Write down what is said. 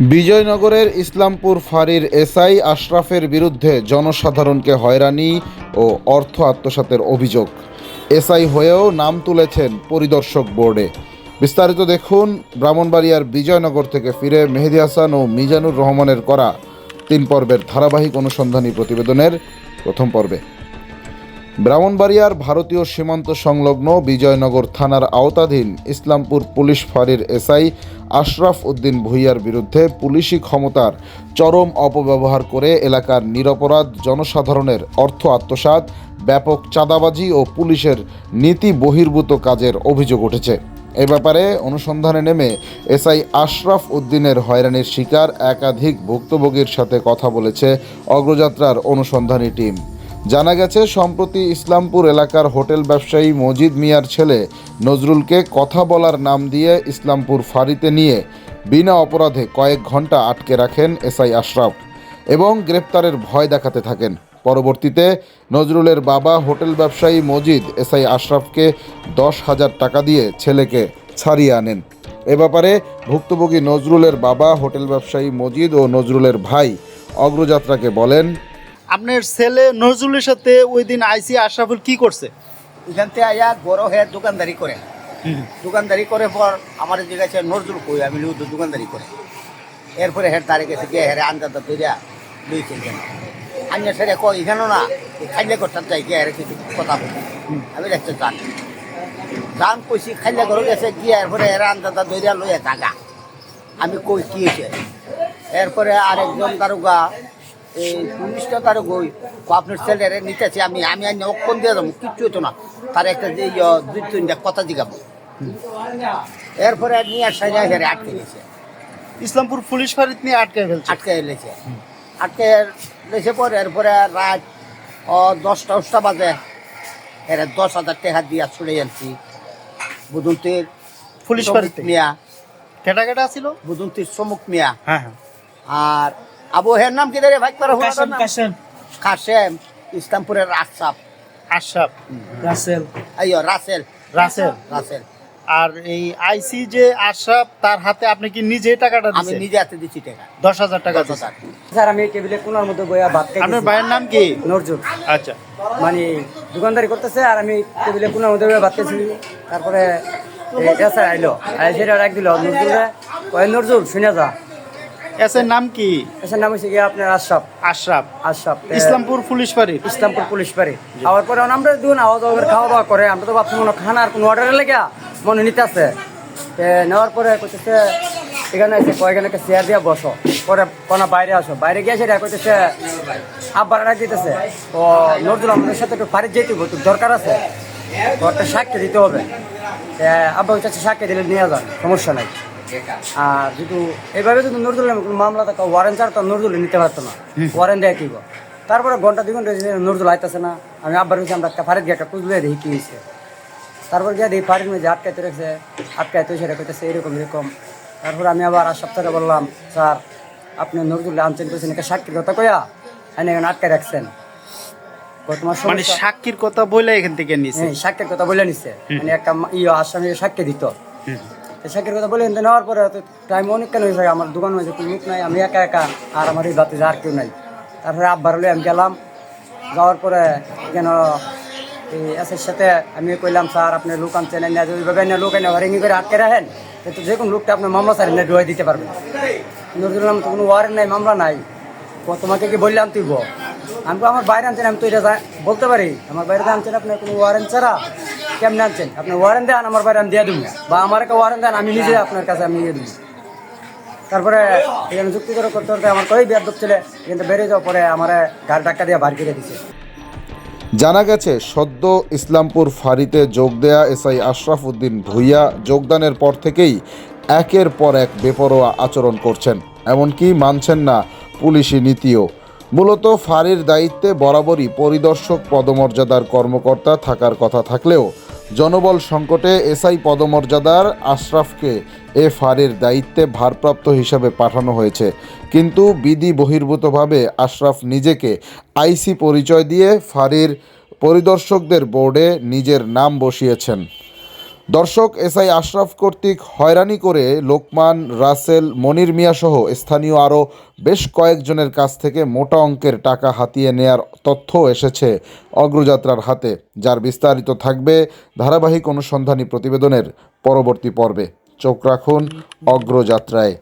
বিজয়নগরের ইসলামপুর ফাঁড়ির এসআই আশরাফের বিরুদ্ধে জনসাধারণকে হয়রানি ও অর্থ আত্মসাতের অভিযোগ। এসআই হয়েও নাম তুলেছেন পরিদর্শক বোর্ডে। বিস্তারিত দেখুন, ব্রাহ্মণবাড়িয়ার বিজয়নগর থেকে ফিরে মেহেদি হাসান ও মিজানুর রহমানের করা তিন পর্বের ধারাবাহিক অনুসন্ধানী প্রতিবেদনের প্রথম পর্বে। ব্রাহ্মণবাড়িয়ার ভারতীয় সীমান্ত সংলগ্ন বিজয়নগর থানার আওতাধীন ইসলামপুর পুলিশ ফাঁড়ির এসআই আশরাফ উদ্দিন ভুইয়ার বিরুদ্ধে পুলিশি ক্ষমতার চরম অপব্যবহার করে এলাকার নিরপরাধ জনসাধারণের অর্থ আত্মসাৎ, ব্যাপক চাঁদাবাজি ও পুলিশের নীতি বহির্ভূত কাজের অভিযোগ উঠেছে। এ ব্যাপারে অনুসন্ধানে নেমে এসআই আশরাফ উদ্দিনের হয়রানির শিকার একাধিক ভুক্তভোগীর সাথে কথা বলেছে অগ্রযাত্রার অনুসন্ধানী টিম। জানা গেছে, সম্প্রতি ইসলামপুর এলাকার হোটেল ব্যবসায়ী মজিদ মিয়ার ছেলে নজরুলকে কথা বলার নাম দিয়ে ইসলামপুর ফাঁড়িতে নিয়ে বিনা অপরাধে কয়েক ঘণ্টা আটকে রাখেন এসআই আশরাফ এবং গ্রেপ্তারের ভয় দেখাতে থাকেন। পরবর্তীতে নজরুলের বাবা হোটেল ব্যবসায়ী মজিদ এসআই আশরাফকে দশ হাজার টাকা দিয়ে ছেলেকে ছাড়িয়ে আনেন। এ ব্যাপারে ভুক্তভোগী নজরুলের বাবা হোটেল ব্যবসায়ী মজিদ ও নজরুলের ভাই অগ্রযাত্রাকে বলেন আপনার ছেলে নজরুলের সাথে ওই দিন আইসি আশরাফুল কি করছে? এখান থেকে আয়া বড় হয়ে দোকানদারি করে। দোকানদারি করে পর আমার জিজ্ঞাসা নজরুল কই আমি লিখু দোকানদারি করে। এরপরে হের তারে গেছে গিয়ে হেরে আন্দাজটা তৈরিয়া লইছে কেন আন্য সেরে কই এখানে না খাইলে করতে চাই গিয়ে হেরে কিছু কথা বলি। আমি দেখতে চান যান কইছি খাইলে ঘরে গেছে গিয়ে এরপরে হেরে আন্দাজটা তৈরিয়া লইয়া থাকা। আমি কই কি হয়েছে এরপরে আরেকজন দারোগা এই পুলিশটা তার গই আপনার ছেলেরে নিতেছে আমি আমি আনি অক্ষণ দিয়ে যাব কিচ্ছু হতো না। তার একটা যে দুই তিনটা কথা জিগাবো। এরপরে নিয়ে সাজা হেরে আটকে গেছে। ইসলামপুর পুলিশ ফাঁড়িতে নিয়ে আটকে ফেলছে। আটকে এলেছে আটকে এলেছে পরে এরপরে রাত ও দশটা দশটা বাজে। এর দশ হাজার টাকা দিয়া ছুড়ে আনছি। বুদন্তির পুলিশ ফাঁড়িতে? মিয়া। কেটা কেটা ছিল বুদন্তির সমুখ মিয়া। হ্যাঁ হ্যাঁ। আর আবু হের নাম কি রে ভাই? তার কাশেম কাশেম। কাশেম ইসলামপুরের আসাফ আশরাফ রাসেল। আইয়ো রাসেল। রাসেল। রাসেল। আর এই আইসি যে আশরাফ তার হাতে আপনি কি নিজে টাকাটা আমি নিজে হাতে দিচ্ছি টাকা। দশ হাজার টাকা দশ দিচ্ছেন। হাজার। স্যার আমি টেবিলে কোনার মধ্যে বইয়া ভাত খাই আপনার ভাইয়ের নাম কি? নজরুল। আচ্ছা। মানে দোকানদারি করতেছে আর আমি টেবিলে কোনার মধ্যে বইয়া ভাত খাইছি তারপরে স্যার আইলো। আই সেটা এক দিল। নজরুল কয় নজরুল শুনে যা। এস এর নাম কি? এসের নাম হচ্ছে গিয়ে আপনার আশরাফ। আশরাফ। আশরাফ ইসলামপুর পুলিশ ফাঁড়ি ইসলামপুর পুলিশ পারে আবার পরে আমরা দুন আওয়াজ আওয়াজ খাওয়া দাওয়া করে আমরা তো ভাবছি মনে খানার কোনো অর্ডারের লেগে মনে নিতে আছে। নেওয়ার পরে কইতেছে এখানে এসে কয়েকখানে একটা চেয়ার দিয়ে বসো। পরে কোনো বাইরে আসো। বাইরে গিয়ে সেটা কইতেছে আব্বার ডাক দিতেছে। তো নজরুল আমাদের সাথে একটু ফারিজ যেতে হবে দরকার আছে। একটা সাক্ষী দিতে হবে। আব্বা হচ্ছে সাক্ষী দিলে নিয়ে যান সমস্যা নাই। আর এইভাবে যদি নজরুল মামলা থাকা ওয়ারেন্ট ছাড়া তো নজরুল নিতে পারতো না। ওয়ারেন্ট দেয় কি তারপরে ঘণ্টা দুই ঘণ্টা নজরুল আইতেছে না। আমি আব্বার হয়েছে আমরা একটা ফারিদ গিয়ে একটা কুজলে দেখি কি হয়েছে তারপর গিয়ে দেখি ফারিদ মধ্যে আটকাইতে রেখেছে আটকাইতে সেটা কইতেছে এরকম এরকম। তারপর আমি আবার আর সপ্তাহে বললাম স্যার আপনি নজরুল আনছেন কইছেন একটা সাক্ষীর কথা কইয়া এনে এখানে আটকে রাখছেন। মানে সাক্ষীর কথা বলে এখান থেকে নিছে? হ্যাঁ, সাক্ষীর কথা বলে নিচ্ছে মানে একটা ইয়ে আসামি সাক্ষী দিত। সাক্ষীর কথা বলে নিতে নেওয়ার পরে টাইম অনেক কেন হয়েছে? আমার দোকান হয়েছে লোক নাই, আমি একা একা, আর আমার এই বাতি আর কেউ নাই। তারপরে আব্বার হলে আমি গেলাম। যাওয়ার পরে কেন এই এসের সাথে আমি কইলাম, স্যার, আপনি লোক আনছেন না ওইভাবে না লোক এনে ওয়ারিং করে আটকে রাখেন কিন্তু যে কোনো লোকটা আপনার মামলা স্যার এনে ডুয়াই দিতে পারবেন নজরুলাম তো কোনো ওয়ারেন্ট নাই মামলা নাই। তোমাকে কি বললাম তুই বল? আমি আমার বাইরে আনছেন, আমি তো এটা বলতে পারি। আমার বাইরে আনছেন আপনি, কোনো ওয়ারেন্ট ছাড়া? কেমনে আনছেন? আপনি ওয়ারেন্ট দেন আমার বাইরে আমি দিয়ে দেবো বা আমার একটা ওয়ারেন্ট দেন আমি নিজে আপনার কাছে আমি দিয়ে দেবো তারপরে এখানে যুক্তি করে করতে করতে আমার কই বিয়ার ছিল কিন্তু বেরিয়ে যাওয়ার পরে আমার গাড়ি টাক্কা দিয়ে বার করে জানা গেছে সদ্য ইসলামপুর ফাঁড়িতে যোগ দেয়া এসআই আশরাফ উদ্দিন ভুইয়া যোগদানের পর থেকেই একের পর এক বেপরোয়া আচরণ করছেন। এমনকি মানছেন না পুলিশি নীতিও। মূলত ফাঁড়ির দায়িত্বে বরাবরই পরিদর্শক পদমর্যাদার কর্মকর্তা থাকার কথা থাকলেও জনবল সংকটে এসআই পদমর্যাদার আশরাফকে এ ফাঁড়ির দায়িত্বে ভারপ্রাপ্ত হিসাবে পাঠানো হয়েছে। কিন্তু বিধি বহির্ভূতভাবে আশরাফ নিজেকে আইসি পরিচয় দিয়ে ফারির পরিদর্শকদের বোর্ডে নিজের নাম বসিয়েছেন। দর্শক এসআই আশরাফ কর্তৃক হয়রানি করে লোকমান, রাসেল, মনির মিয়াসহ স্থানীয় আরও বেশ কয়েকজনের কাছ থেকে মোটা অঙ্কের টাকা হাতিয়ে নেয়ার তথ্য এসেছে অগ্রযাত্রার হাতে, যার বিস্তারিত থাকবে ধারাবাহিক অনুসন্ধানী প্রতিবেদনের পরবর্তী পর্বে। চোখ রাখুন অগ্রযাত্রায়।